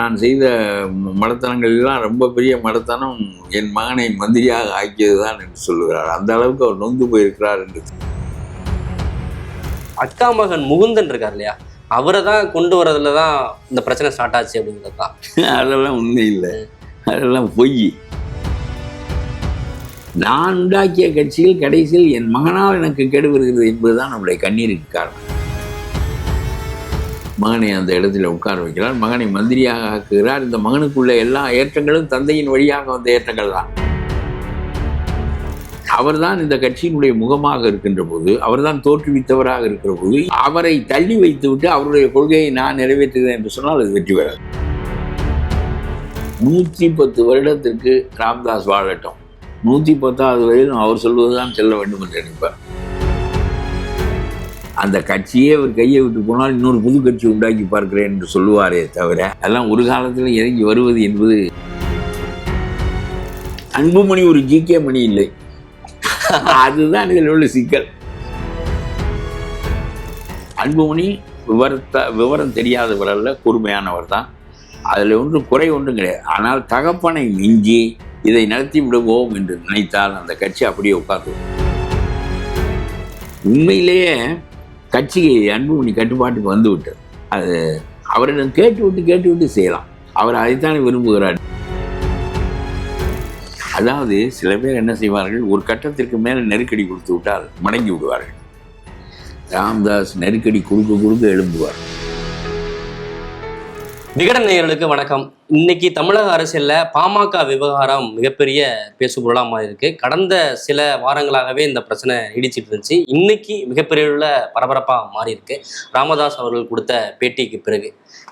நான் செய்த மடத்தனங்கள் எல்லாம் ரொம்ப பெரிய மடத்தனம் என் மகனை மந்திரியாக ஆக்கியதுதான் என்று சொல்லுகிறார். அந்த அளவுக்கு அவர் நொந்து போயிருக்கிறார் என்று அக்கா மகன் முகுந்தன் இருக்கார் இல்லையா? அவரை தான் கொண்டு வரதுல தான் இந்த பிரச்சனை ஸ்டார்ட் ஆச்சு அப்படிங்கிறது? தான் அதெல்லாம் உண்மை இல்லை. அதெல்லாம் பொய். நான் உண்டாக்கிய கட்சியில் கடைசியில் என் மகனால் எனக்கு கெடு வருகிறது என்பதுதான் நம்முடைய கண்ணீருக்கு காரணம். மகனை அந்த இடத்துல உட்கார வைக்கிறார். மகனை மந்திரியாக ஆக்குகிறார். இந்த மகனுக்குள்ள எல்லா ஏற்றங்களும் தந்தையின் வழியாக வந்த ஏற்றங்கள் தான். அவர்தான் இந்த கட்சியினுடைய முகமாக இருக்கின்ற போது அவர்தான் தோற்றுவித்தவராக இருக்கிற போது அவரை தள்ளி வைத்துவிட்டு அவருடைய கொள்கையை நான் நிறைவேற்றுகிறேன் என்று சொன்னால் அது வெற்றி வராது நூற்றி பத்து வருடத்திற்கு ராம்தாஸ் வாழட்டும். நூற்றி பத்தாவது வரையிலும் அவர் சொல்வதுதான் செல்ல வேண்டும் என்று நினைப்பார். அந்த கட்சியே அவர் கையை விட்டு போனால் இன்னொரு புது கட்சி உண்டாக்கி பார்க்கிறேன் என்று சொல்லுவாரே தவிர அதெல்லாம் ஒரு காலத்தில் இறங்கி வருவது என்பது அன்புமணி ஒரு ஜிகே மணி இல்லை. அதுதான் இதில் உள்ள சிக்கல். அன்புமணி விவரத்தை விவரம் தெரியாதவர் கூர்மையானவர் தான். அதில் ஒன்றும் குறை ஒன்றும் கிடையாது. ஆனால் தகப்பனை மிஞ்சி இதை நடத்தி விடுவோம் என்று நினைத்தால் அந்த கட்சி அப்படியே உட்கார்ந்து உண்மையிலேயே கட்சி அன்புமணி கட்டுப்பாட்டுக்கு வந்து விட்டது. அது அவரிடம் கேட்டு விட்டு கேட்டு விட்டு செய்யலாம். அவர் அதைத்தானே விரும்புகிறார். அதாவது சில பேர் என்ன செய்வார்கள்? ஒரு கட்டத்திற்கு மேலே நெருக்கடி கொடுத்து விட்டால் மடங்கி விடுவார்கள். ராம்தாஸ் நெருக்கடி கொடுக்க கொடுக்க எழும்புவார். விகடன் நேயர்களுக்கு வணக்கம். இன்னைக்கு தமிழக அரசியல்ல பாமக விவகாரம் மிகப்பெரிய பேசுபொருளா மாறி இருக்கு கடந்த சில வாரங்களாகவே இந்த பிரச்சனை நீடிச்சிட்டு இருந்துச்சு. இன்னைக்கு மிகப்பெரிய உள்ள பரபரப்பா மாறி இருக்கு ராமதாஸ் அவர்கள் கொடுத்த பேட்டிக்கு பிறகு.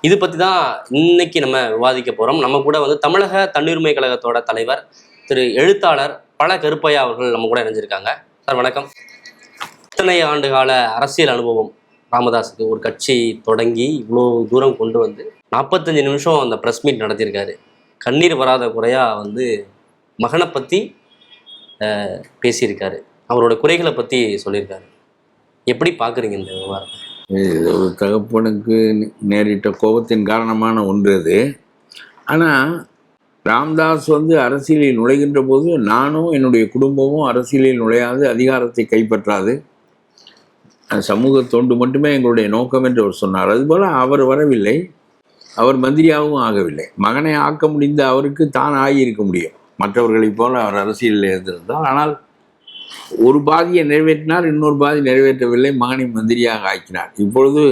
இது பத்தி தான் இன்னைக்கு நம்ம விவாதிக்க போறோம். நம்ம கூட வந்து தமிழக தன்னுரிமை கழகத்தோட தலைவர் திரு எழுத்தாளர் பல கருப்பையா அவர்கள் நம்ம கூட இணைஞ்சிருக்காங்க. சார் வணக்கம். இத்தனை ஆண்டு கால அரசியல் அனுபவம் ராமதாஸுக்கு ஒரு கட்சி தொடங்கி இவ்வளோ தூரம் கொண்டு வந்து நாற்பத்தஞ்சு நிமிஷம் அந்த ப்ரெஸ் மீட் நடத்தியிருக்காரு. கண்ணீர் வராத குறையாக வந்து மகனை பற்றி பேசியிருக்காரு. அவரோட குறைகளை பற்றி சொல்லியிருக்காரு. எப்படி பார்க்குறீங்க இந்த விவகாரம்? இது ஒரு தகப்பனுக்கு நேரிட்ட கோபத்தின் காரணமான ஒன்று அது. ஆனால் ராம்தாஸ் வந்து அரசியலில் நுழைகின்ற போது நானும் என்னுடைய குடும்பமும் அரசியலில் நுழையாது அதிகாரத்தை கைப்பற்றாது. சமூக தொண்டு மட்டுமே எங்களுடைய நோக்கம் என்று அவர் சொன்னார். அதுபோல் அவர் வரவில்லை. அவர் மந்திரியாகவும் ஆகவில்லை. மகனை ஆக்க முடிந்த அவருக்கு தான் ஆகியிருக்க முடியும். மற்றவர்களைப் போல அவர் அரசியலில் இருந்திருந்தார் ஆனால் ஒரு பாதியை நிறைவேற்றினார் இன்னொரு பாதி நிறைவேற்றவில்லை மகனை மந்திரியாக ஆக்கினார். இப்பொழுது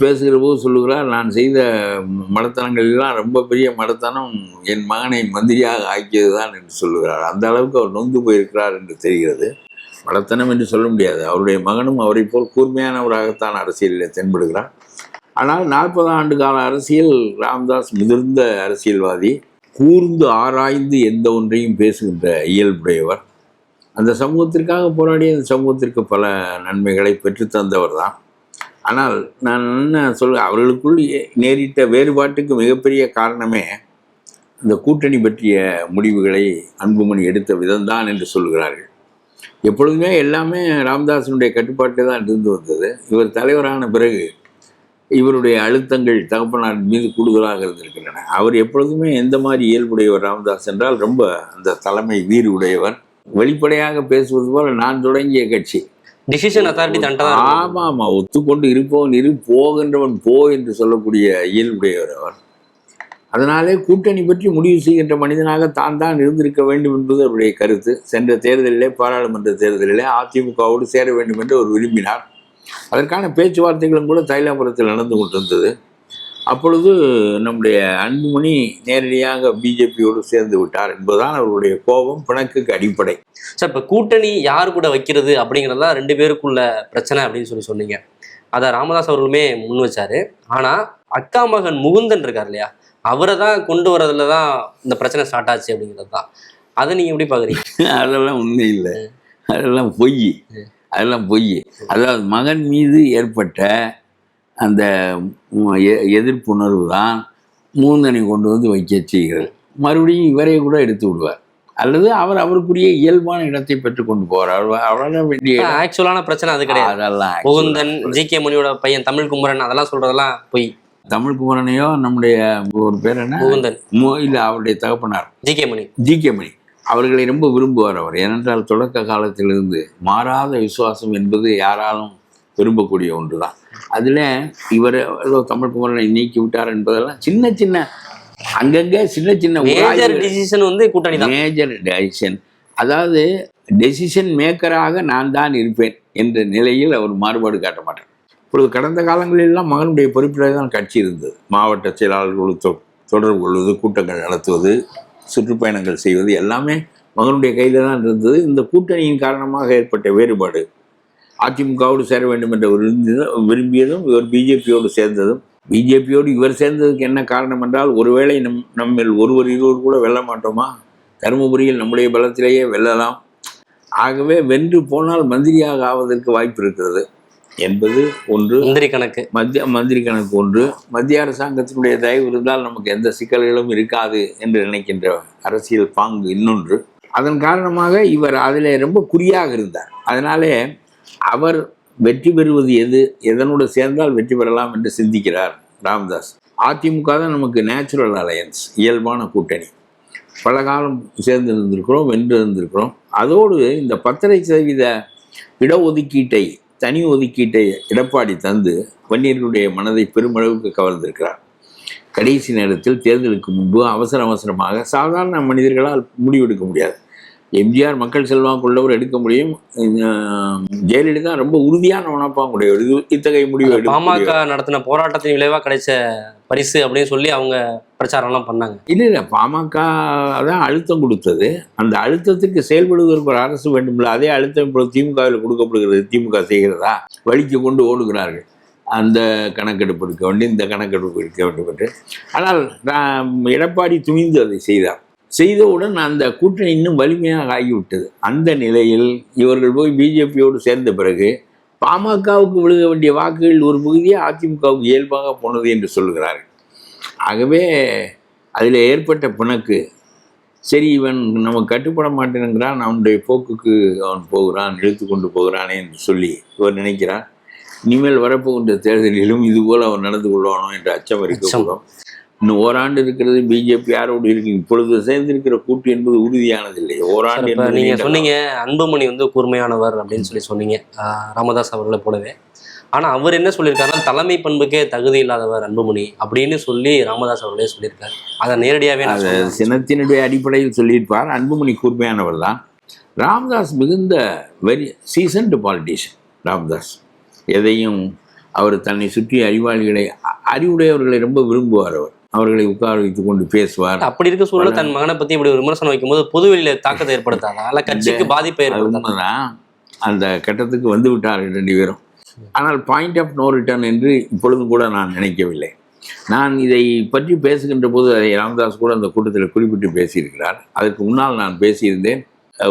பேசுகிற போது சொல்லுகிறார் நான் செய்த மடத்தனங்களெல்லாம் ரொம்ப பெரிய மடத்தனம் என் மகனை மந்திரியாக ஆக்கியது தான் என்று சொல்லுகிறார். அந்த அளவுக்கு அவர் நொந்து போயிருக்கிறார் என்று தெரிகிறது. மடத்தனம் என்று சொல்ல முடியாது. அவருடைய மகனும் அவரை போல் கூர்மையானவராகத்தான் அரசியலில் தென்படுகிறார். ஆனால் நாற்பது ஆண்டு கால அரசியல் ராம்தாஸ் முதிர்ந்த அரசியல்வாதி கூர்ந்து ஆராய்ந்து எந்த ஒன்றையும் பேசுகின்ற இயல்புடையவர். அந்த சமூகத்திற்காக போராடி அந்த சமூகத்திற்கு பல நன்மைகளை பெற்றுத்தந்தவர் தான். ஆனால் நான் என்ன சொல்ல அவர்களுக்குள் நேரிட்ட வேறுபாட்டுக்கு மிகப்பெரிய காரணமே இந்த கூட்டணி பற்றிய முடிவுகளை அன்புமணி எடுத்த விதம்தான் என்று சொல்கிறார்கள். எப்பொழுதுமே எல்லாமே ராம்தாசனுடைய கட்டுப்பாட்டில் தான் இருந்து வந்தது. இவர் தலைவரான பிறகு இவருடைய அழுத்தங்கள் தகப்பனார் மீது கூடுதலாக இருந்திருக்கின்றன. அவர் எப்பொழுதுமே எந்த மாதிரி இயல்புடையவர் ராமதாஸ் என்றால் ரொம்ப அந்த தலைமை வீறு உடையவர். வெளிப்படையாக பேசுவது போல நான் தொடங்கிய கட்சி. டிசிஷன் அத்தாரிட்டி தன்ட்ட தான் ஆமா ஆமா ஒத்துக்கொண்டு இருப்பவன் இரு போகின்றவன் போ என்று சொல்லக்கூடிய இயல்புடையவர் அவர். அதனாலே கூட்டணி பற்றி முடிவு செய்கின்ற மனிதனாக தான் தான் இருந்திருக்க வேண்டும் என்பது அவருடைய கருத்து. சென்ற தேர்தலிலே பாராளுமன்ற தேர்தலிலே அதிமுகவோடு சேர வேண்டும் என்று அவர் விரும்பினார். அதற்கான பேச்சுவார்த்தைகளும் கூட தைலாபுரத்தில் நடந்து கொண்டிருந்தது. அப்பொழுது நம்முடைய அன்புமணி நேரடியாக பிஜேபியோடு சேர்ந்து விட்டார் என்பதுதான் அவருடைய கோபம் பிணக்குக்கு அடிப்படை. சார் இப்போ கூட்டணி யார் கூட வைக்கிறது அப்படிங்கிறது ரெண்டு பேருக்குள்ள பிரச்சனை அப்படின்னு சொல்லி சொன்னீங்க. அதை ராமதாஸ் அவர்களுமே முன் வச்சாரு. ஆனால் அக்கா மகன் முகுந்தன் இருக்கார் இல்லையா? அவரை தான் கொண்டு வரதுல தான் இந்த பிரச்சனை ஸ்டார்ட் ஆச்சு அப்படிங்கிறது தான் அதை நீங்கள் எப்படி பார்க்குறீங்க அதெல்லாம் உண்மை இல்லை. அதெல்லாம் பொய். அதெல்லாம் பொய். அதாவது மகன் மீது ஏற்பட்ட அந்த எதிர்ப்புணர்வு தான் மூந்தனை கொண்டு வந்து வைக்க செய்கிறது. மறுபடியும் இவரை கூட எடுத்து விடுவார். அல்லது அவர் அவருக்குரிய இயல்பான இடத்தை பெற்றுக் கொண்டு போறார். அவரால் வேண்டிய. ஆக்சுவலான பிரச்சனை அது கிடையாது. அதெல்லாம் முகுந்தன் ஜி கே மணியோட பையன் தமிழ் குமரன் அதெல்லாம் சொல்றதெல்லாம் பொய். தமிழ் குமரனையோ நம்முடைய ஒரு பேர் என்ன? முகுந்தன். இல்ல அவருடைய தகப்பனார். G K Mani G K Mani அவர்களை ரொம்ப விரும்புவார் அவர். ஏனென்றால் தொடக்க காலத்திலிருந்து மாறாத விசுவாசம் என்பது யாராலும் விரும்பக்கூடிய ஒன்று தான் அதில் இவர் ஏதோ தமிழ் குமரனை நீக்கி விட்டார் என்பதெல்லாம் சின்ன சின்ன அங்கங்கே சின்ன சின்ன மேஜர் டிசிஷன் வந்து கூட்டணி மேஜர் டெசிஷன் அதாவது டெசிஷன் மேக்கராக நான் தான் இருப்பேன் என்ற நிலையில் அவர் மாறுபாடு காட்ட மாட்டார். இப்பொழுது கடந்த காலங்களிலெல்லாம் மகனுடைய பொறுப்பில் தான் கட்சி இருந்தது. மாவட்ட செயலாளர்களோடு தொ- தொடர்பு கொள்வது கூட்டங்கள் நடத்துவது சுற்றுப்பயணங்கள் செய்வது எல்லாமே மகனுடைய கையில் தான் இருந்தது. இந்த கூட்டணியின் காரணமாக ஏற்பட்ட வேறுபாடு. அதிமுகவோடு சேர வேண்டும் என்று விரும்பியதும் விரும்பியதும் இவர் பிஜேபியோடு சேர்ந்ததும். பிஜேபியோடு இவர் சேர்ந்ததுக்கு என்ன காரணம் என்றால் ஒருவேளை நம் நம்மில் ஒருவர் இருவர் கூட வெல்ல மாட்டோமா? தருமபுரியில் நம்முடைய பலத்திலேயே வெல்லலாம். ஆகவே வென்று போனால் மந்திரியாக ஆவதற்கு வாய்ப்பு இருக்கிறது. என்பது ஒன்று முந்திரி கணக்கு. மத்திய மந்திரி கணக்கு ஒன்று. மத்திய அரசாங்கத்தினுடைய தயவு இருந்தால் நமக்கு எந்த சிக்கல்களும் இருக்காது என்று நினைக்கின்ற அரசியல் பாங்கு இன்னொன்று. அதன் காரணமாக இவர் அதில் ரொம்ப குறியாக இருந்தார். அதனாலே அவர் வெற்றி பெறுவது எது எதனோடு சேர்ந்தால் வெற்றி பெறலாம் என்று சிந்திக்கிறார் ராமதாஸ். அதிமுக தான் நமக்கு நேச்சுரல் அலையன்ஸ் இயல்பான கூட்டணி. பல காலம் சேர்ந்து இருந்திருக்கிறோம் வென்று இருந்திருக்கிறோம். அதோடு இந்த பத்தரை சதவீத இடஒதுக்கீட்டை தனி ஒதுக்கீட்டை எடப்பாடி தந்து பன்னீர்களுடைய மனதை பெருமளவுக்கு கவர்ந்திருக்கிறார். கடைசி நேரத்தில் தேர்தலுக்கு முன்பு அவசர அவசரமாக சாதாரண மனிதர்களால் முடிவெடுக்க முடியாது. எம்ஜிஆர் மக்கள் செல்வாக்கு உள்ளவர் எடுக்க முடியும். ஜெயலலிதா ரொம்ப உறுதியான இது இத்தகைய முடிவு பாமக நடத்தின போராட்டத்தின் விளைவா கிடைச்ச பரிசு அப்படின்னு சொல்லி அவங்க பிரச்சாரம் எல்லாம் பண்ணாங்க. இல்லை இல்லை பாமக தான் அழுத்தம் கொடுத்தது. அந்த அழுத்தத்துக்கு செயல்படுவதற்கு ஒரு அரசு வேண்டும்ல அதே அழுத்தம் இப்போ திமுகவில் கொடுக்கப்படுகிறது. திமுக செய்கிறதா? வழிக்கு கொண்டு ஓடுகிறார்கள். அந்த கணக்கெடுப்பு எடுக்க வேண்டும் இந்த கணக்கெடுப்பு எடுக்க வேண்டும் என்று ஆனால் எடப்பாடி துணிந்து அதை செய்தார். செய்தவுடன் அந்த கூட்டணி இன்னும் வலிமையாக ஆகிவிட்டது. அந்த நிலையில் இவர்கள் போய் பிஜேபியோடு சேர்ந்த பிறகு பாமகவுக்கு விழுக வேண்டிய வாக்குகள் ஒரு பகுதியே அதிமுகவுக்கு இயல்பாக போனது என்று சொல்கிறார்கள். ஆகவே அதில் ஏற்பட்ட பிணக்கு சரி இவன் நமக்கு கட்டுப்பட மாட்டேனுங்கிறான் அவனுடைய போக்குக்கு அவன் போகிறான் இழுத்து கொண்டு போகிறானே என்று சொல்லி இவர் நினைக்கிறார். இனிமேல் வரப்போகின்ற தேர்தலிலும் இதுபோல் அவன் நடந்து கொள்வானோ என்ற அச்சம். இருக்கக்கூடும். இன்னும் ஓராண்டு இருக்கிறது பிஜேபி யாரோடு இருக்கு? இப்பொழுது சேர்ந்திருக்கிற கூட்டு என்பது உறுதியானதில்லை ஓராண்டு நீங்க சொன்னீங்க அன்புமணி வந்து கூர்மையானவர் அப்படின்னு சொல்லி சொன்னீங்க. ராமதாஸ் அவர்களை போலவே. ஆனா அவர் என்ன சொல்லியிருக்காருன்னா தலைமை பண்புக்கே தகுதி இல்லாதவர் அன்புமணி அப்படின்னு சொல்லி ராமதாஸ் அவர்களே சொல்லியிருக்காரு. அதை சொல்றேன். சினத்தினுடைய அடிப்படையில் சொல்லியிருப்பார். அன்புமணி கூர்மையானவர் தான். ராம்தாஸ் மிகுந்த வெரி சீசன்டு பாலிட்டிஷியன் ராம்தாஸ். எதையும் அவர் தன்னை சுற்றி அறிவாளிகளை அறிவுடையவர்களை ரொம்ப விரும்புவார் அவர். அவர்களை உட்கார வைத்துக் கொண்டு பேசுவார். அப்படி இருக்க சூழல தன் மகனை பத்தி இப்படி ஒரு விமர்சனம் வைக்கும்போது பொதுவெளியில தாக்கத்தை ஏற்படுத்தாதா? அல்ல கட்சிக்கு பாதிப்பை உண்மைதான். அந்த கட்டத்துக்கு வந்து விட்டார்கள் ரெண்டு பேரும். ஆனால் பாயிண்ட் ஆஃப் நோ ரிட்டர்ன் என்று இப்பொழுதும் கூட நான் நினைக்கவில்லை. நான் இதை பற்றி பேசுகின்ற போது அதை ராமதாஸ் கூட அந்த கூட்டத்தில் குறிப்பிட்டு பேசியிருக்கிறார். அதற்கு முன்னால் நான் பேசியிருந்தேன்.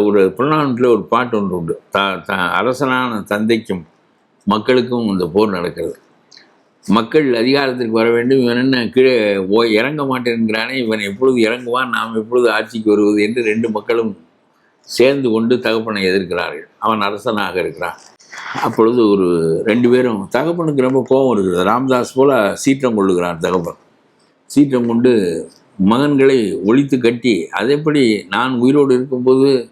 ஒரு புறநானூற்றில் ஒரு பாட்டு ஒன்று உண்டு. த த அரசனான தந்தைக்கும் மக்களுக்கும் இந்த போர் நடக்கிறது. மக்கள் அதிகாரத்திற்கு வர வேண்டும். இவன் என்ன கீழே ஓ இறங்க மாட்டேன்கிறானே. இவன் எப்பொழுது இறங்குவான்? நாம் எப்பொழுது ஆட்சிக்கு வருவது என்று ரெண்டு மக்களும் சேர்ந்து கொண்டு தகப்பனை எதிர்க்கிறார்கள். அவன் அரசனாக இருக்கிறான். அப்பொழுது ஒரு ரெண்டு பேரும் தகப்பனுக்கு ரொம்ப கோபம் இருக்குது ராம்தாஸ் போல சீற்றம் கொள்ளுகிறான் தகப்பன். சீற்றம் கொண்டு மகன்களை ஒழித்து கட்டி அதேபடி எப்படி நான் உயிரோடு இருக்கும்போது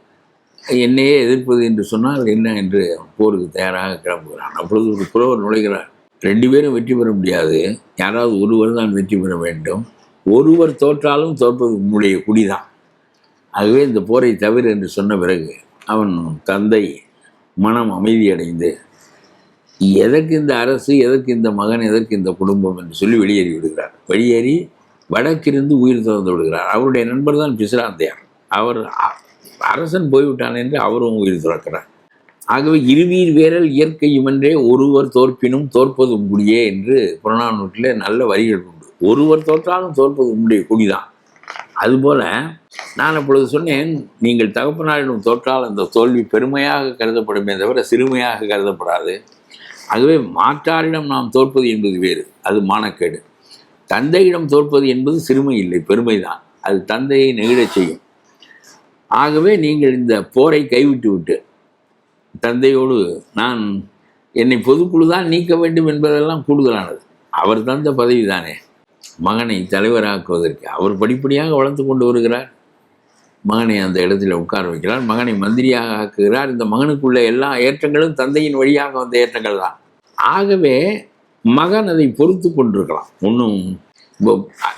என்னையே எதிர்ப்பது என்று சொன்னால் என்ன என்று போருக்கு தயாராக கிளம்புகிறான். அப்பொழுது ஒரு புலவர் நுழைகிறார். ரெண்டு பேரும் வெற்றி பெற முடியாது. யாராவது ஒருவர் தான் வெற்றி பெற வேண்டும். ஒருவர் தோற்றாலும் தோற்பது உன்னுடைய குடிதான். ஆகவே இந்த போரை தவிர என்று சொன்ன பிறகு அவன் தந்தை மனம் அமைதியடைந்து எதற்கு இந்த அரசு எதற்கு இந்த மகன் எதற்கு இந்த குடும்பம்? என்று சொல்லி வெளியேறி விடுகிறார். வெளியேறி வடக்கிருந்து உயிர் திறந்து விடுகிறார். அவருடைய நண்பர் தான் பிசிராந்தையார். அவர் அ- அரசன் போய்விட்டான் என்று அவரும் உயிர் திறக்கிறார். ஆகவே இருவீர் வேரல் இயற்கையுமென்றே ஒருவர் தோற்பினும் தோற்பது முடியே என்று புறநானூற்றில் நல்ல வரிகள் உண்டு. ஒருவர் தோற்றாலும் தோற்பது உங்களுடைய குடிதான். அதுபோல நான் அப்பொழுது சொன்னேன் நீங்கள் தகப்பனாரிடம் தோற்றால் அந்த தோல்வி பெருமையாக கருதப்படுமே தவிர சிறுமையாக கருதப்படாது. ஆகவே மாற்றாரிடம் நாம் தோற்பது என்பது வேறு அது மானக்கேடு. தந்தையிடம் தோற்பது என்பது சிறுமை இல்லை பெருமைதான். அது தந்தையை நெகிழச் செய்யும். ஆகவே நீங்கள் இந்த போரை கைவிட்டு விட்டு தந்தையோடு நான் என்னை பொதுக்குழு தான் நீக்க வேண்டும் என்பதெல்லாம் கூடுதலானது. அவர் தந்த பதவி தானே மகனை தலைவராக்குவதற்கு அவர் படிப்படியாக வளர்த்து கொண்டு வருகிறார். மகனை அந்த இடத்துல உட்கார வைக்கிறார். மகனை மந்திரியாக ஆக்குகிறார். இந்த மகனுக்குள்ள எல்லா ஏற்றங்களும் தந்தையின் வழியாக வந்த ஏற்றங்கள் தான். ஆகவே மகன் அதை பொறுத்து கொண்டிருக்கலாம். ஒன்றும்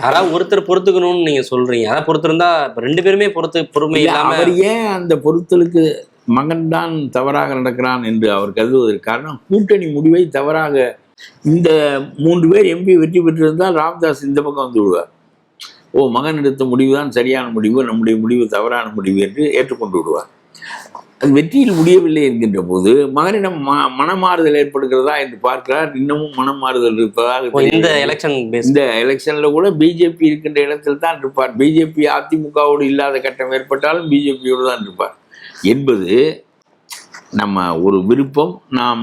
யாராவது ஒருத்தர் பொறுத்துக்கணும்னு நீங்க சொல்றீங்க. யாராவது பொறுத்திருந்தா ரெண்டு பேருமே பொறுத்து பொறுமை அவர் ஏன் அந்த பொறுத்தலுக்கு மகன்தான் தவறாக நடக்கிறான் என்று அவர் கருதுவதற்கு காரணம் கூட்டணி முடிவை தவறாக இந்த மூன்று பேர் எம்பி வெற்றி பெற்றிருந்தால் ராமதாஸ் இந்த பக்கம் வந்து விடுவார். ஓ மகன் எடுத்த முடிவு தான் சரியான முடிவு நம்முடைய முடிவு தவறான முடிவு என்று ஏற்றுக்கொண்டு விடுவார். அது வெற்றியில் முடியவில்லை என்கின்ற போது மகனிடம் ம மனமாறுதல் ஏற்படுகிறதா என்று பார்க்கிறார். இன்னமும் மனமாறுதல் இருப்பதாக இந்த. எலெக்ஷன் இந்த எலெக்ஷன்ல கூட பிஜேபி இருக்கின்ற இடத்தில் தான் இருப்பார் பிஜேபி அதிமுகவோடு இல்லாத கட்டம் ஏற்பட்டாலும் பிஜேபியோடு தான் இருப்பார். என்பது நம்ம ஒரு விருப்பம். நாம்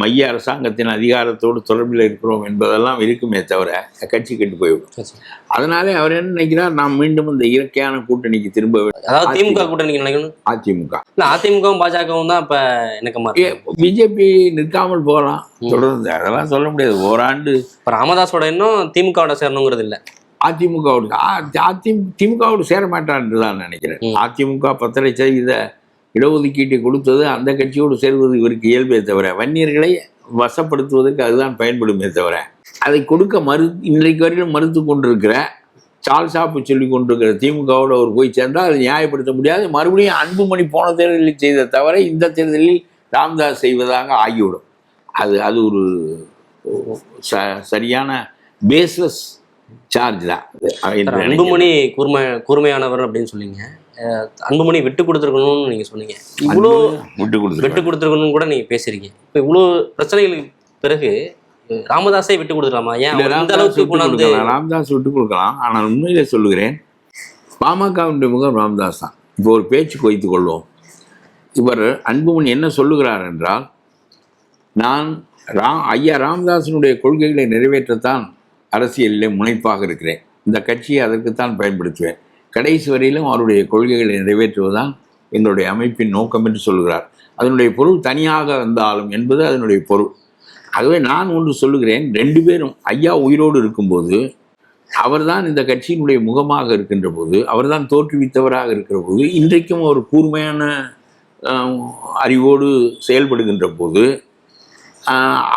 மைய அரசாங்கத்தின் அதிகாரத்தோடு தொடர்பில் இருக்கிறோம் என்பதெல்லாம் இருக்குமே தவிர கட்சி கெட்டு போய்விடும். அதனாலே அவர் என்ன நினைக்கிறார்? நாம் மீண்டும் இந்த இயற்கையான கூட்டணிக்கு திரும்ப. அதாவது திமுக கூட்டணி நினைக்கணும்? அதிமுக. இல்ல அதிமுகவும் பாஜகவும் தான் இப்ப இருக்கு பிஜேபி நிற்காமல் போகலாம். தொடர்ந்து அதெல்லாம் சொல்ல முடியாது. ஓராண்டு இப்ப ராமதாஸோட இன்னும் திமுகவோட சேரணுங்கிறது இல்ல. அதிமுகவோடு அதி திமுகவோடு சேர மாட்டார் என்று தான் நினைக்கிறேன். அதிமுக பத்தரை சதவீத இடஒதுக்கீட்டை கொடுத்தது அந்த கட்சியோடு சேர்வது இவருக்கு இயல்பே தவிர வன்னியர்களை வசப்படுத்துவதற்கு அதுதான் பயன்படுமே தவிர அதை கொடுக்க மறு இன்றைக்கு வரையிலும் மறுத்து கொண்டிருக்கிற சால்சாப்பு சொல்லி கொண்டிருக்கிற திமுகவோடு அவர் போய் சேர்ந்தால் அதை நியாயப்படுத்த முடியாது. மறுபடியும் அன்புமணி போன தேர்தலில் செய்த தவிர இந்த தேர்தலில் ராம்தாஸ் செய்வதாக ஆகிவிடும். அது அது ஒரு ச சரியான பேஸ்லெஸ் சார்ஜ் தான். அன்புமணி கூர்மை கூர்மையானவர் அப்படின்னு அஹ் அன்புமணி விட்டு கொடுத்துருக்கணும்னு நீங்க சொன்னீங்க. இவ்வளோ விட்டு கொடுத்து விட்டு கொடுத்துருக்கணும்னு கூட நீங்க பேசுறீங்க இப்போ இவ்வளோ பிரச்சனைகளுக்கு பிறகு ராமதாஸே விட்டு கொடுத்துடலாமா ஏன் ராமதாஸ் அளவுக்கு கொண்டாந்து ராமதாஸ் விட்டு கொடுக்கலாம். ஆனால் உண்மையிலே சொல்லுகிறேன் பாமகவினுடைய முகம் ராமதாஸ் தான். இப்போ ஒரு பேச்சுக்கு வைத்துக் கொள்வோம். இவர் அன்புமணி என்ன சொல்லுகிறார் என்றால் நான் ரா ஐயா ராமதாசனுடைய கொள்கைகளை நிறைவேற்றத்தான் அரசியலிலே முனைப்பாக இருக்கிறேன். இந்த கட்சியை அதற்குத்தான் பயன்படுத்துவேன். கடைசி வரையிலும் அவருடைய கொள்கைகளை நிறைவேற்றுவதுதான் எங்களுடைய அமைப்பின் நோக்கம் என்று சொல்கிறார் அதனுடைய பொருள் தனியாக வந்தாலும் என்பது அதனுடைய பொருள். ஆகவே நான் ஒன்று சொல்லுகிறேன் ரெண்டு பேரும் ஐயா உயிரோடு இருக்கும்போது அவர்தான் இந்த கட்சியினுடைய முகமாக இருக்கின்ற போது அவர்தான் தோற்றுவித்தவராக இருக்கிற போது இன்றைக்கும் ஒரு கூர்மையான அறிவோடு செயல்படுகின்ற போது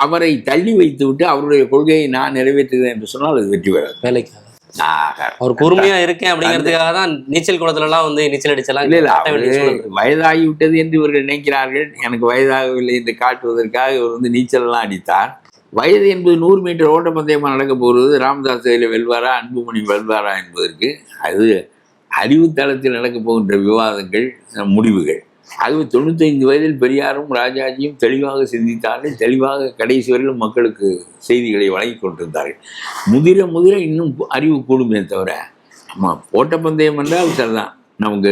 அவரை தள்ளி வைத்துவிட்டு அவருடைய கொள்கையை நான் நிறைவேற்றுகிறேன் என்று சொன்னால் அது வெற்றி பெறாது. வேலைக்கு அவர் கூர்மையா இருக்கேன் அப்படிங்கிறதுக்காக தான் நீச்சல் குளத்துல எல்லாம் வந்து நீச்சல் அடிச்சலாம் இல்லை இருக்கு. வயதாகிவிட்டது என்று இவர்கள் நினைக்கிறார்கள். எனக்கு வயதாகவில்லை என்று காட்டுவதற்காக இவர் வந்து நீச்சலெல்லாம் அடித்தார். வயது என்பது நூறு மீட்டர் ஓட்டப்பந்தயமாக நடக்க போகிறது. ராமதாஸ் இதில் வெல்வாரா அன்புமணி வெல்வாரா என்பதற்கு அது அறிவுத்தளத்தில் நடக்கப் போகின்ற விவாதங்கள் முடிவுகள். ஆகவே தொண்ணூத்தைந்து வயதில் பெரியாரும் ராஜாஜியும் தெளிவாக சிந்தித்தார்கள். தெளிவாக கடைசி வரையிலும் மக்களுக்கு செய்திகளை வழங்கி கொண்டிருந்தார்கள். முதிர முதிர இன்னும் அறிவு கூடுமே தவிர நம்ம ஓட்டப்பந்தயம் என்றால் சரிதான். நமக்கு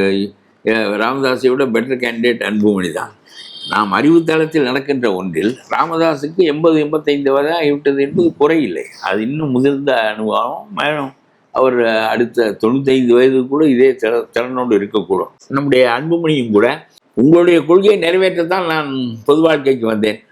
ராமதாஸை விட பெட்டர் கேண்டிடேட் அன்புமணி தான். நாம் அறிவுத்தளத்தில் நடக்கின்ற ஒன்றில் ராமதாஸுக்கு எண்பது எண்பத்தைந்து வரை ஆகிவிட்டது என்பது குறையில்லை அது இன்னும் முதிர்ந்த அனுபவம். மேலும் அவர் அடுத்த தொண்ணூத்தைந்து வயது கூட இதே திற திறனோடு இருக்கக்கூடும். நம்முடைய அன்புமணியும் கூட உங்களுடைய கொள்கையை நிறைவேற்றத்தான் நான் பொது வாழ்க்கைக்கு வந்தேன்.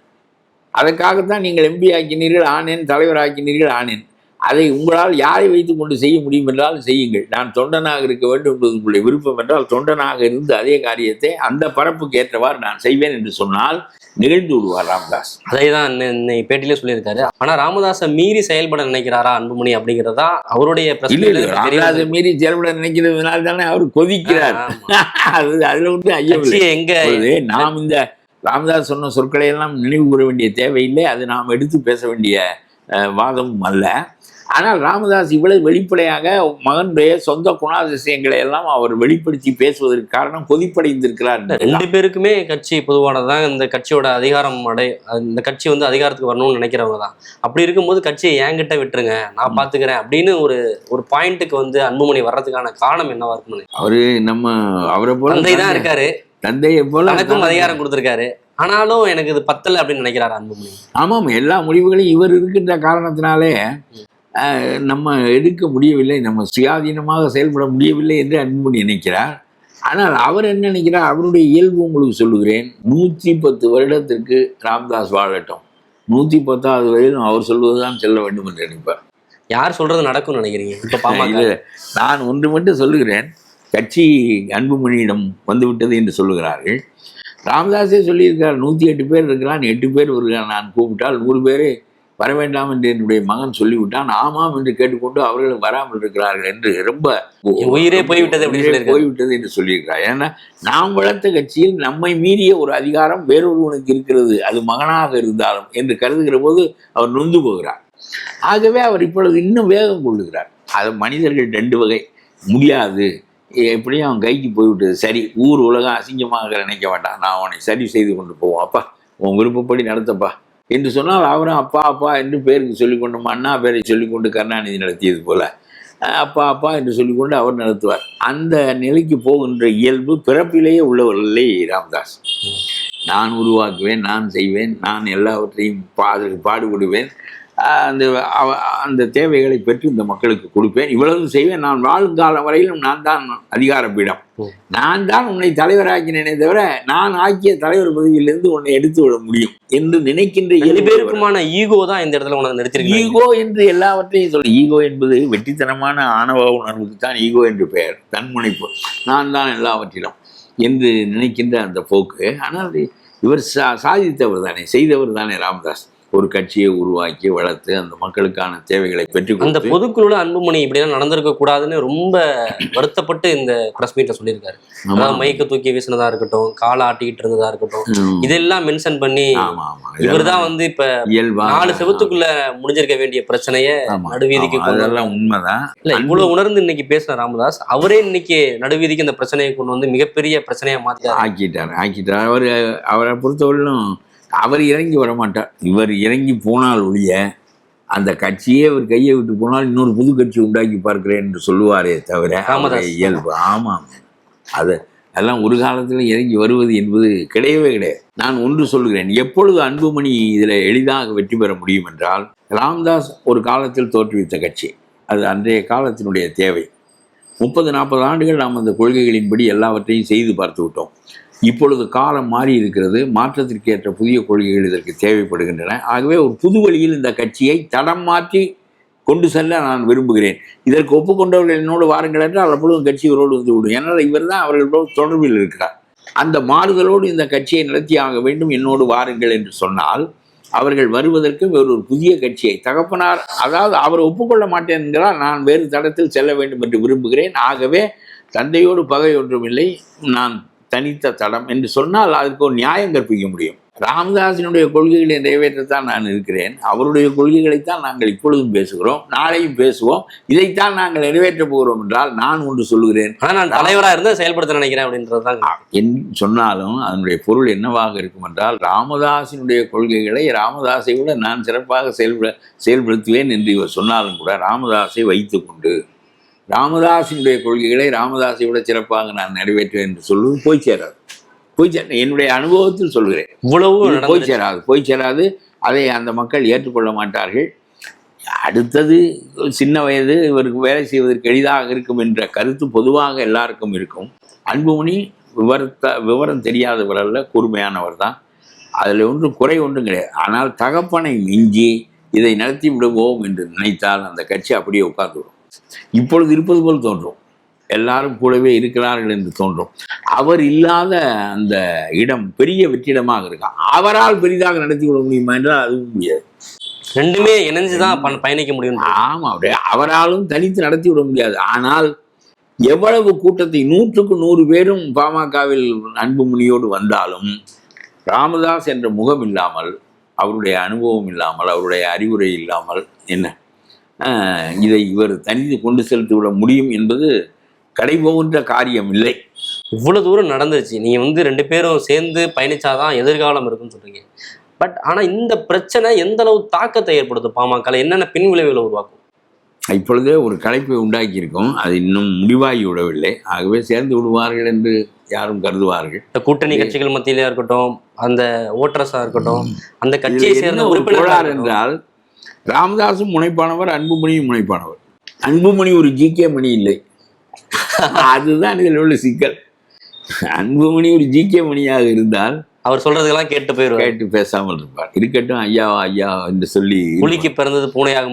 அதற்காகத்தான் நீங்கள் எம்பி ஆக்கினீர்கள் ஆனேன் தலைவர் ஆக்கினீர்கள் ஆனேன். அதை உங்களால் யாரை வைத்துக் கொண்டு செய்ய முடியும் என்றால் செய்யுங்கள். நான் தொண்டனாக இருக்க வேண்டும் என்பது உங்களுடைய விருப்பம் என்றால் தொண்டனாக இருந்து அதே காரியத்தை அந்த பரப்புக்கு ஏற்றவாறு நான் செய்வேன் என்று சொன்னால் நிகழ்ந்து விடுவார் ராமதாஸ். அதே தான் இன்னைக்கு பேட்டிலே சொல்லியிருக்காரு. ஆனா ராமதாஸை மீறி செயல்பட நினைக்கிறாரா அன்புமணி அப்படிங்கறதா அவருடைய ராமதாஸை மீறி செயல்பட நினைக்கிறதுனால தானே அவர் கொதிக்கிறார். அது அதுல வந்து கட்சியை எங்க நாம் இந்த ராமதாஸ் சொன்ன சொற்களை எல்லாம் நினைவு கூற வேண்டிய தேவையில்லை. அது நாம் எடுத்து பேச வேண்டிய வாதமும் அல்ல. ஆனால் ராமதாஸ் இவ்வளவு வெளிப்படையாக மகனுடைய சொந்த குணாதிசயங்களை எல்லாம் அவர் வெளிப்படுத்தி பேசுவதற்கு காரணம் கொதிப்படைந்திருக்கிறார். ரெண்டு பேருக்குமே கட்சி பொதுவானதுதான். இந்த கட்சியோட அதிகாரம் அடை இந்த கட்சி வந்து அதிகாரத்துக்கு வரணும்னு நினைக்கிறவங்க தான். அப்படி இருக்கும்போது கட்சியை என்கிட்ட விட்டுருங்க. நான் பாத்துக்கிறேன் அப்படின்னு ஒரு ஒரு பாயிண்ட்டுக்கு வந்து அன்புமணி வர்றதுக்கான காரணம் என்னவா இருக்கும்னு அவரு நம்ம அவரை போல தந்தை தான் இருக்காரு. தந்தையை போல தனக்கும் அதிகாரம் கொடுத்திருக்காரு. ஆனாலும் எனக்கு இது பத்தல அப்படின்னு நினைக்கிறாரு அன்புமணி. ஆமாம் எல்லா முடிவுகளையும் இவர் இருக்கின்ற காரணத்தினாலே நம்ம எடுக்க முடியவில்லை நம்ம சுயாதீனமாக செயல்பட முடியவில்லை என்று அன்புமணி நினைக்கிறார். ஆனால் அவர் என்ன நினைக்கிறார்? அவருடைய இயல்பு உங்களுக்கு சொல்லுகிறேன். நூற்றி பத்து வருடத்திற்கு ராம்தாஸ் வாழட்டும். நூற்றி பத்தாவது வயதிலும் அவர் சொல்வதுதான் செல்ல வேண்டும் என்று நினைப்பார். யார் சொல்றது நடக்கும்னு நினைக்கிறீங்க? இப்ப பாமக. நான் ஒன்று மட்டும் சொல்லுகிறேன். கட்சி அன்புமணியிடம் வந்துவிட்டது என்று சொல்லுகிறார்கள். ராமதாஸே சொல்லியிருக்கார் நூற்றி எட்டு பேர் இருக்கிறான் எட்டு பேர் வருகிறான் நான் கூப்பிட்டால் நூறு பேரே வர வேண்டாம் என்று என்னுடைய மகன் சொல்லிவிட்டான் ஆமாம் என்று கேட்டுக்கொண்டு அவர்கள் வராமல் இருக்கிறார்கள் என்று ரொம்ப உயிரே போய்விட்டது. போய்விட்டது என்று சொல்லியிருக்கிறார். ஏன்னா நாம் வளர்த்த கட்சியில் நம்மை மீறிய ஒரு அதிகாரம் வேறொருவனுக்கு இருக்கிறது. அது மகனாக இருந்தாலும் என்று கருதுகிற போது அவர் நொந்து போகிறார். ஆகவே அவர் இப்பொழுது இன்னும் வேகம் கொள்ளுகிறார். அது மனிதர்கள் ரெண்டு வகை. முடியாது. எப்படியும் அவன் கைக்கு போய்விட்டது. சரி ஊர் உலகம் அசிங்கமாக நினைக்க வேண்டாம். நான் அவனை சரி செய்து கொண்டு போவோம். அப்பா உன் விருப்பப்படி நடத்தப்பா. என்று சொன்னால் அவரும் அப்பா அப்பா என்று பேருக்கு சொல்லிக்கொண்டு அண்ணா பேரை சொல்லிக்கொண்டு கருணாநிதி நடத்தியது போல அப்பா அப்பா என்று சொல்லிக்கொண்டு அவர் நடத்துவார். அந்த நிலைக்கு போகின்ற இயல்பு பிறப்பிலேயே உள்ளவர்களே ராமதாஸ். நான் உருவாக்குவேன் நான் செய்வேன் நான் எல்லாவற்றையும் பா அதற்கு பாடுபடுவேன். அந்த அந்த தேவைகளை பெற்று இந்த மக்களுக்கு கொடுப்பேன். இவ்வளவு செய்வேன். நான் வாழும் காலம் வரையிலும் நான் தான் அதிகார பீடம். நான் தான் உன்னை தலைவராக்கினேனே தவிர நான் ஆக்கிய தலைவர் பதவியிலிருந்து உன்னை எடுத்து விட முடியும் என்று நினைக்கின்ற பேருக்குமான ஈகோ தான் இந்த இடத்துல உனக்கு நிறுத்திருக்கீங்க ஈகோ என்று எல்லாவற்றையும் சொல்ல. ஈகோ என்பது வெற்றித்தனமான ஆணவ உணர்வுக்கு தான் ஈகோ என்று பெயர். தன்முனைப்பு. நான் தான் எல்லாவற்றிலும் என்று நினைக்கின்ற அந்த போக்கு. ஆனால் இவர் சா சாதித்தவர் தானே செய்தவர் தானே ராமதாஸ். ஒரு கட்சியை உருவாக்கி வளர்த்து அந்த மக்களுக்கான தேவைகளை பெற்றுக் அந்த பொதுக்குழுல அன்புமணி இப்படிலாம் நடந்திருக்க கூடாதுன்னு ரொம்ப வருத்தப்பட்டு இந்த பிரஸ் மீட்ல சொல்லியிருக்காரு. அதாவது மைக்க தூக்கி வீசினதா இருக்கட்டும் காலை ஆட்டிக்கிட்டு இருந்ததா இருக்கட்டும். இதெல்லாம் மென்ஷன் பண்ணி ஆமா இவர்தான் வந்து இப்ப நாலு செவத்துக்குள்ள முடிஞ்சிருக்க வேண்டிய பிரச்சனைய நடுவீதிக்கு அதெல்லாம் உண்மைதான். இல்ல இவ்வளவு உணர்ந்து இன்னைக்கு பேசுன ராமதாஸ் அவரே இன்னைக்கு நடுவீதிக்கு இந்த பிரச்சனையை கொண்டு வந்து மிகப்பெரிய பிரச்சனையா மாத்திட்டாரு. ஆக்கிட்டார் ஆக்கிட்டார். அவர் அவரை பொறுத்தவரையிலும் அவர் இறங்கி வர மாட்டார் இவர் இறங்கி போனால் ஒழிய அந்த கட்சியே அவர் கையை விட்டு போனால் இன்னொரு புது கட்சி உண்டாக்கி பார்க்கிறேன் என்று சொல்லுவாரே தவிர இயல்பு. ஆமாம். அது அதெல்லாம் ஒரு காலத்தில் இறங்கி வருவது என்பது கிடையவே கிடையாது. நான் ஒன்று சொல்கிறேன் எப்பொழுது அன்புமணி இதில் எளிதாக வெற்றி பெற முடியும் என்றால் ராம்தாஸ் ஒரு காலத்தில் தோற்றுவித்த கட்சி. அது அன்றைய காலத்தினுடைய தேவை. முப்பது நாற்பது ஆண்டுகள் நாம் அந்த கொள்கைகளின்படி எல்லாவற்றையும் செய்து பார்த்து விட்டோம். இப்பொழுது காலம் மாறி இருக்கிறது. மாற்றத்திற்கு ஏற்ற புதிய கொள்கைகள் இதற்கு தேவைப்படுகின்றன. ஆகவே ஒரு புது வழியில் இந்த கட்சியை தடம் மாற்றி கொண்டு செல்ல நான் விரும்புகிறேன். இதற்கு ஒப்புக்கொண்டவர்கள் என்னோடு வாருங்கள் என்றால் அப்பொழுதும் கட்சி இவரோடு வந்து விடும். ஏன்னால் இவர் தான் அவர்களோடு தொடர்பில் இருக்கிறார். அந்த மாறுதலோடு இந்த கட்சியை நடத்தி ஆக வேண்டும். என்னோடு வாருங்கள் என்று சொன்னால் அவர்கள் வருவதற்கு வேறு ஒரு புதிய கட்சியை தகப்பனார் அதாவது அவர் ஒப்புக்கொள்ள மாட்டேன் என்கிறார் நான் வேறு தடத்தில் செல்ல வேண்டும் என்று விரும்புகிறேன். ஆகவே தந்தையோடு பகை ஒன்றுமில்லை. நான் தனித்த தடம் என்று சொன்னால் அதற்கு ஒரு நியாயம் கற்பிக்க முடியும். ராமதாசினுடைய கொள்கைகளை நிறைவேற்றத்தான் நான் இருக்கிறேன். அவருடைய கொள்கைகளைத்தான் நாங்கள் இப்பொழுதும் பேசுகிறோம். நாளையும் பேசுவோம். இதைத்தான் நாங்கள் நிறைவேற்றப் போகிறோம் என்றால் நான் ஒன்று சொல்லுகிறேன். ஆனா நான் தலைவரா இருந்தா செயல்படுத்த நினைக்கிறேன் அப்படின்றதுதான் என் சொன்னாலும் அதனுடைய பொருள் என்னவாக இருக்கும் என்றால் ராமதாசினுடைய கொள்கைகளை ராமதாஸை விட நான் சிறப்பாக செயல்பட செயல்படுத்துவேன் என்று இவர் சொன்னாலும் கூட ராமதாஸை வைத்துக்கொண்டு ராமதாசினுடைய கொள்கைகளை ராமதாஸை விட சிறப்பாக நான் நிறைவேற்றுவேன் என்று சொல்வது போய் சேராது. போய் சேர என்னுடைய அனுபவத்தில் சொல்கிறேன். இவ்வளவு போய். சேராது போய் சேராது. அதை அந்த மக்கள் ஏற்றுக்கொள்ள மாட்டார்கள். அடுத்தது சின்ன வயது இவருக்கு வேலை செய்வதற்கு எளிதாக இருக்கும் என்ற கருத்து பொதுவாக எல்லாருக்கும் இருக்கும். அன்புமணி விவரத்த விவரம் தெரியாதவர் அல்ல கூர்மையானவர் தான். அதில் ஒன்றும் குறை ஒன்றும் கிடையாது. ஆனால் தகப்பனை மிஞ்சி இதை நடத்தி விடுவோம் என்று நினைத்தால் அந்த கட்சி அப்படியே உட்கார்ந்துவிடும் இப்பொழுது இருப்பது போல் தோன்றும். எல்லாரும் கூடவே இருக்கிறார்கள் என்று தோன்றும். அவர் இல்லாத அந்த இடம் பெரிய வெற்றிடமாக இருக்கும் அவரால் பெரிதாக நடத்தி விட முடியுமா என்றால் அதுவும் முடியாது. ரெண்டுமே இணைஞ்சுதான் பயணிக்க முடியும். ஆமா அப்படியே அவராலும் தனித்து நடத்தி விட முடியாது. ஆனால் எவ்வளவு கூட்டத்தை நூற்றுக்கு நூறு பேரும் பாமகவில் அன்புமணியோடு வந்தாலும் ராமதாஸ் என்ற முகம் இல்லாமல் அவருடைய அனுபவம் இல்லாமல் அவருடைய அறிவுரை இல்லாமல் என்ன? இதை இவர் தனித்து கொண்டு செலுத்தி விட முடியும் என்பது கடைபோகின்ற காரியம் இல்லை இவ்வளவு தூரம் நடந்துருச்சு. நீங்க வந்து ரெண்டு பேரும் சேர்ந்து பயணிச்சாதான் எதிர்காலம் இருக்குன்னு சொல்றீங்க. பட் ஆனா இந்த பிரச்சனை எந்த அளவு தாக்கத்தை ஏற்படுத்தும் பாமக என்னென்ன பின் விளைவுகளை உருவாக்கும்? இப்பொழுதே ஒரு கலைப்பை உண்டாக்கியிருக்கோம். அது இன்னும் முடிவாகி விடவில்லை. ஆகவே சேர்ந்து விடுவார்கள் என்று யாரும் கருதுவார்கள். இந்த கூட்டணி கட்சிகள் மத்தியிலே இருக்கட்டும் அந்த ஓட்டரஸா இருக்கட்டும் அந்த கட்சியை சேர்ந்த இருக்கட்டும். என்றால் ராமதாசும் முனைப்பானவர் அன்புமணியும் முனைப்பானவர். அன்புமணி ஒரு ஜிகே மணி இல்லை. அதுதான் இதில் உள்ள சிக்கல். அன்புமணி ஒரு ஜிகே மணியாக இருந்தால் அவர் சொல்றதெல்லாம் கேட்டு போயிருவாரு கேட்டு பேசாமல் இருப்பார். இருக்கட்டும் ஐயா ஐயா என்று சொல்லி புலிக்கு பிறந்தது அது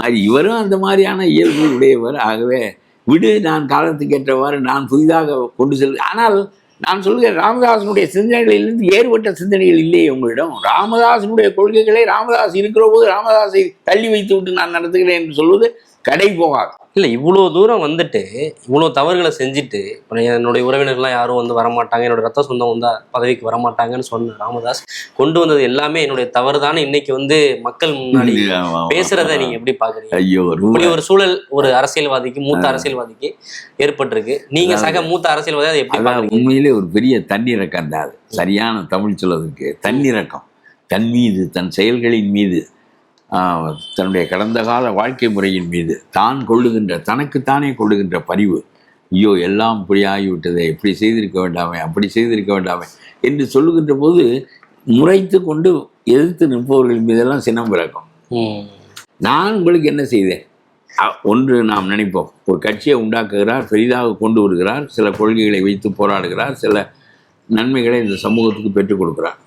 மாதிரி இவரும் அந்த மாதிரியான இயல்பு உடையவர். ஆகவே விடு நான் காலத்துக்கு ஏற்றவாறு நான் புதிதாக கொண்டு செல் ஆனால் நான் சொல்கிறேன் ராமதாசனுடைய சிந்தனைகளிலிருந்து வேறுபட்ட சிந்தனைகள் இல்லையே உங்களிடம். ராமதாசனுடைய கொள்கைகளை ராமதாஸ் இருக்கிற போது ராமதாஸை தள்ளி வைத்து விட்டு நான் நடத்துகிறேன் என்று சொல்வது கடை போகாது. இல்ல இவ்வளவு தூரம் வந்துட்டு இவ்வளவு தவறுகளை செஞ்சுட்டு இப்ப என்னுடைய உறவினர்கள்லாம் யாரும் வந்து வரமாட்டாங்க என்னோட ரத்த சொந்தம் வந்தா பதவிக்கு வரமாட்டாங்கன்னு சொன்ன ராமதாஸ் கொண்டு வந்தது எல்லாமே என்னுடைய தவறு இன்னைக்கு வந்து மக்கள் முன்னாடி பேசுறத நீங்க எப்படி பாக்குறீங்க? ஐயோ இப்படி ஒரு சூழல் ஒரு அரசியல்வாதிக்கு மூத்த அரசியல்வாதிக்கு ஏற்பட்டிருக்கு. நீங்க சக மூத்த அரசியல்வாதி அதை எப்படி உண்மையிலே ஒரு பெரிய தன்னிறக்கம் தான் அது சரியான தமிழ் சொல்வதற்கு தன்னிறக்கம் தன் மீது தன் செயல்களின் மீது. தன்னுடைய கடந்த கால வாழ்க்கை முறையின் மீது தான் கொள்ளுகின்ற தனக்குத்தானே கொள்ளுகின்ற பரிவு. ஐயோ எல்லாம் இப்படி ஆகிவிட்டதே இப்படி செய்திருக்க வேண்டாமே அப்படி செய்திருக்க வேண்டாமே என்று சொல்லுகின்ற போது முறைத்து கொண்டு எதிர்த்து நிற்பவர்கள் மீதெல்லாம் சினம் பிறக்கும். நான் உங்களுக்கு என்ன செய்தேன்? ஒன்று நாம் நினைப்போம். ஒரு கட்சியை உண்டாக்குகிறார் பெரிதாக கொண்டு வருகிறார் சில கொள்கைகளை வைத்து போராடுகிறார் சில நன்மைகளை இந்த சமூகத்துக்கு பெற்றுக் கொடுக்கிறார்.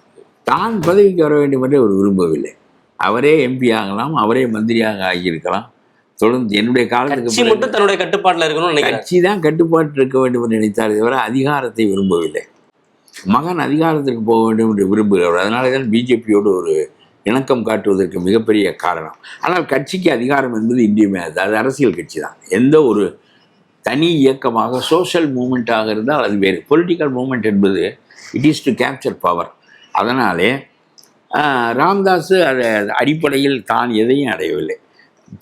தான் பதவிக்கு வர வேண்டும் என்று அவர் விரும்பவில்லை. அவரே எம்பி ஆகலாம் அவரே மந்திரியாக ஆகியிருக்கலாம். தொடர்ந்து என்னுடைய காலத்துக்கு மட்டும் தன்னுடைய கட்டுப்பாட்டுல இருக்கணும்னு கட்சி தான் கட்டுப்பாட்டு இருக்க வேண்டும் என்று நினைத்தார் தவிர அதிகாரத்தை விரும்பவில்லை. மகன் அதிகாரத்திற்கு போக வேண்டும் என்று விரும்புகிறவர். அதனால தான் பிஜேபியோடு ஒரு இணக்கம் காட்டுவதற்கு மிகப்பெரிய காரணம். ஆனால் கட்சிக்கு அதிகாரம் என்பது இன்றியமையாது அது அரசியல் கட்சி தான் எந்த ஒரு தனி இயக்கமாக சோஷியல் மூமெண்ட்டாக இருந்தால் அது வேறு. பொலிட்டிக்கல் மூமெண்ட் என்பது it is to capture power அதனாலே ராம்தாஸ் அது அடிப்படையில் தான் எதையும் அடையவில்லை.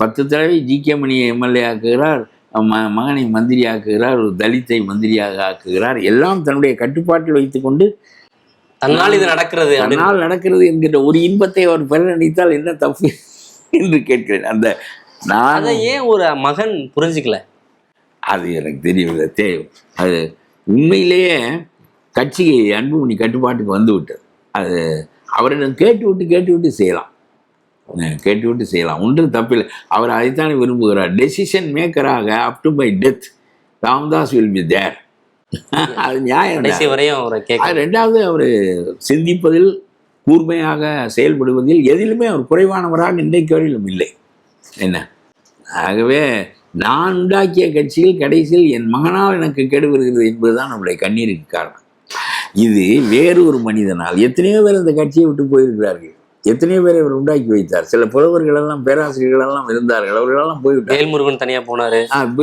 பத்து தடவை ஜி கே மணி எம்எல்ஏ ஆக்குகிறார் ம மகனை மந்திரி ஆக்குகிறார் ஒரு தலித்தை மந்திரியாக ஆக்குகிறார். எல்லாம் தன்னுடைய கட்டுப்பாட்டில் வைத்துக்கொண்டு தன்னால் இது நடக்கிறது தன்னால் நடக்கிறது என்கின்ற ஒரு இன்பத்தை அவர் பெற நினைத்தால் என்ன தப்பு என்று கேட்கிறேன். அந்த நான் அதை ஏன் ஒரு மகன் புரிஞ்சுக்கல? அது எனக்கு தெரியவில்லை தே அது உண்மையிலேயே கட்சிக்கு அன்புமணி கட்டுப்பாட்டுக்கு வந்து விட்டது. அது அவரிடம் கேட்டு விட்டு கேட்டு விட்டு செய்யலாம். கேட்டு விட்டு செய்யலாம். ஒன்றும் தப்பில்லை. அவர் அதைத்தானே விரும்புகிறார். Decision மேக்கராக up to my death Ramdas will be there அது நியாயம் வரையும் அவரை ரெண்டாவது அவர் சிந்திப்பதில் கூர்மையாக செயல்படுவதில் எதிலுமே அவர் குறைவானவராக இன்றைக்கு வரையிலும் இல்லை. என்ன? ஆகவே நான் உண்டாக்கிய கட்சியில் கடைசியில் என் மகனால் எனக்கு கெடு வருகிறது என்பதுதான் நம்முடைய கண்ணீருக்கு காரணம். இது வேறு ஒரு மனிதனால் எத்தனையோ பேர் இந்த கட்சியை விட்டு போயிருக்கிறார்கள். எத்தனையோ பேரை அவர் உண்டாக்கி வைத்தார். சில புலவர்கள் எல்லாம் பேராசிரியர்கள் எல்லாம் இருந்தார்கள். அவர்களெல்லாம் போய்விட்டார் வேல்முருகன் தனியா போனாரு.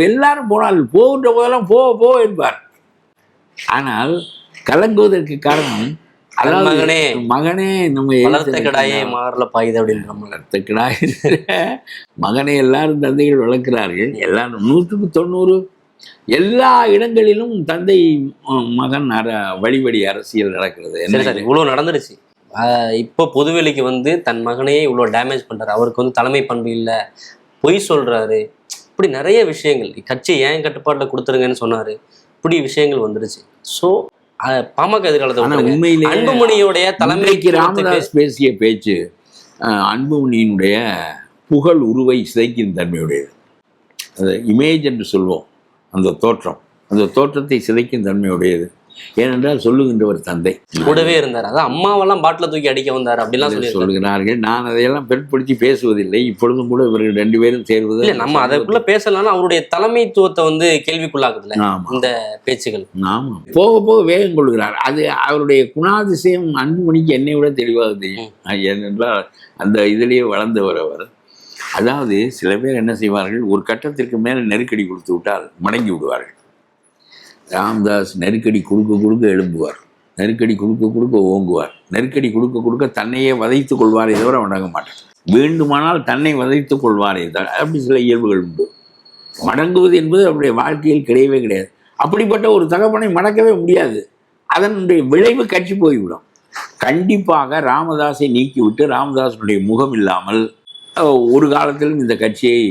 எல்லாரும் போனார்கள் போகின்ற போதெல்லாம் போ போ என்பார். ஆனால் கலங்குவதற்கு காரணம் மகனே. மகனே நம்ம வளர்த்த கடாயே மாறல பாயுது அப்படின்ற வளர்த்த கிடாய். மகனை எல்லாரும் தந்தைகள் வளர்க்கிறார்கள். எல்லாரும் நூற்றுக்கு தொண்ணூறு எல்லா இடங்களிலும் தந்தை மகன் அர வழிவழி அரசியல் நடக்கிறது. சரி சார் இவ்வளவு நடந்துருச்சு. இப்போ பொதுவெளிக்கு வந்து தன் மகனையே இவ்வளவு டேமேஜ் பண்றாரு. அவருக்கு வந்து தலைமை பண்பு இல்ல. பொய் சொல்றாரு. இப்படி நிறைய விஷயங்கள். கட்சி ஏன் கட்டுப்பாட்டுல கொடுத்துருங்கன்னு சொன்னாரு. இப்படி விஷயங்கள் வந்துருச்சு. ஸோ பாமக எதிர்காலத்தை. உண்மையிலேயே அன்புமணியோடைய தலைமை இன்றைக்கு ராமதாஸ் பேசிய பேச்சு அன்புமணியினுடைய புகழ் உருவை சிதைக்கும் தன்மையுடையது. அது இமேஜ் என்று சொல்வோம். அந்த தோற்றம். அந்த தோற்றத்தை சிதைக்கும் தன்மையுடையது. ஏனென்றால் சொல்லுகின்றவர் தந்தை. கூடவே இருந்தார். அதான் அம்மாவெல்லாம் பாட்டில தூக்கி அடிக்க வந்தாரு அப்படிலாம் சொல்லி சொல்லுகிறார்கள். நான் அதையெல்லாம் பெருட்படுத்தி பேசுவதில்லை. இப்பொழுதும் கூட இவர்கள் ரெண்டு பேரும் சேர்வது இல்ல நம்ம அதற்குள்ள பேசலாம்னா அவருடைய தலைமைத்துவத்தை வந்து கேள்விக்குள்ளாக்குதுல இந்த பேச்சுகள். ஆமா. போக போக வேகம் கொள்கிறார். அது அவருடைய குணாதிசயம் அன்புமணிக்கு என்னை விட தெளிவாக தெரியும். ஏனென்றால் அந்த இதிலேயே வளர்ந்தவர் அவர். அதாவது சில பேர் என்ன செய்வார்கள்? ஒரு கட்டத்திற்கு மேலே நெருக்கடி கொடுத்து விட்டால் மடங்கி விடுவார்கள். ராம்தாஸ் நெருக்கடி கொடுக்க கொடுக்க எழும்புவார். நெருக்கடி கொடுக்க கொடுக்க ஓங்குவார். நெருக்கடி கொடுக்க கொடுக்க தன்னையே வதைத்துக் கொள்வாரே தவிர வணங்க மாட்டார் வேண்டுமானால் தன்னை வதைத்துக் கொள்வாரே அப்படி சில இயல்புகள் உண்டு. மடங்குவது என்பது அவருடைய வாழ்க்கையில் கிடையவே கிடையாது. அப்படிப்பட்ட ஒரு தகப்பனை மடக்கவே முடியாது. அதனுடைய விளைவு கட்சி போய்விடும். கண்டிப்பாக ராமதாஸை நீக்கிவிட்டு ராமதாசனுடைய முகம் இல்லாமல் ஒரு காலத்திலும் இந்த கட்சியை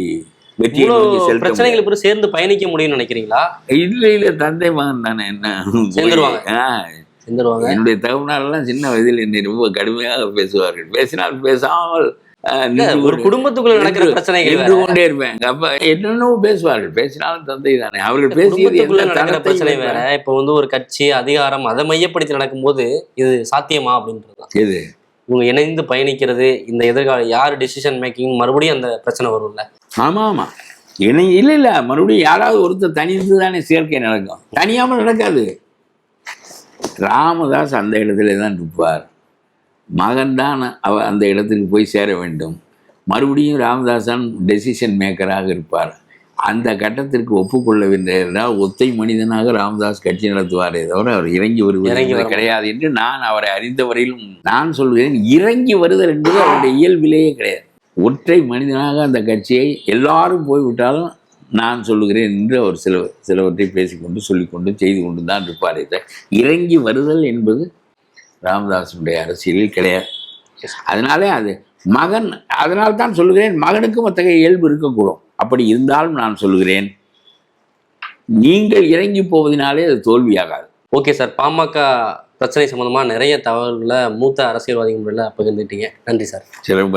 செலுத்த பிரச்சனைகள் சேர்ந்து பயணிக்க முடியும்னு நினைக்கிறீங்களா. இல்லை இல்லை தந்தை மகன் தானே. என்ன சேர்ந்துருவாங்க. என்னுடைய தகவனாரெல்லாம் சின்ன வயதில் என்னை ரொம்ப கடுமையாக பேசுவார்கள். பேசினால் பேசாமல் ஒரு குடும்பத்துக்குள்ள நடக்கிற பிரச்சனைகள் வேற. கொண்டே இருப்பேன். அப்ப என்னென்னவோ பேசுவார்கள். பேசினாலும் தந்தை தானே. அவர்கள் பேசியது குடும்பத்துக்குள்ள எந்த நடக்கிற பிரச்சனை வேற. இப்ப வந்து ஒரு கட்சி அதிகாரம் அதை மையப்படுத்தி நடக்கும்போது இது சாத்தியமா அப்படின்றதுதான். எது? இவங்க இணைந்து பயணிக்கிறது இந்த எதிர்கால யார் டிசிஷன் மேக்கிங் மறுபடியும் அந்த பிரச்சனை வரும்ல. ஆமா ஆமா. இணை இல்லை இல்லை. மறுபடியும் யாராவது ஒருத்தர் தனித்து தானே சேர்க்கை நடக்கும். தனியாமல் நடக்காது. ராமதாஸ் அந்த இடத்துல தான் இருப்பார் மகன் தான் அவ அந்த இடத்துக்கு போய் சேர வேண்டும். மறுபடியும் ராமதாசன் டெசிஷன் மேக்கராக இருப்பார். அந்த கட்டத்திற்கு ஒப்புக்கொள்ளவில்லை என்றால் ஒத்தை மனிதனாக ராமதாஸ் கட்சி நடத்துவாரே தவிர அவர் இறங்கி வருவது கிடையாது என்று நான் அவரை அறிந்தவரையிலும் நான் சொல்கிறேன். இறங்கி வருதல் என்பது அவருடைய இயல்பிலேயே கிடையாது. ஒற்றை மனிதனாக அந்த கட்சியை எல்லாரும் போய்விட்டாலும் நான் சொல்லுகிறேன் என்று அவர் சில சிலவற்றை பேசிக்கொண்டு சொல்லிக்கொண்டு செய்து கொண்டு தான் இருப்பாரே இறங்கி வருதல் என்பது ராமதாஸனுடைய அரசியலில் கிடையாது. அதனாலே அது மகன் அதனால் தான் சொல்லுகிறேன் மகனுக்கும் அத்தகைய இயல்பு இருக்கக்கூடும். அப்படி இருந்தாலும் நான் சொல்லுகிறேன் நீங்கள் இறங்கி போவதனாலே அது தோல்வியாகாது. ஓகே சார் பாமக பிரச்சனை சம்பந்தமா நிறைய தகவல்களை மூத்த அரசியல்வாதிகள் முறையில் பகிர்ந்துட்டீங்க நன்றி சார். சிறப்பு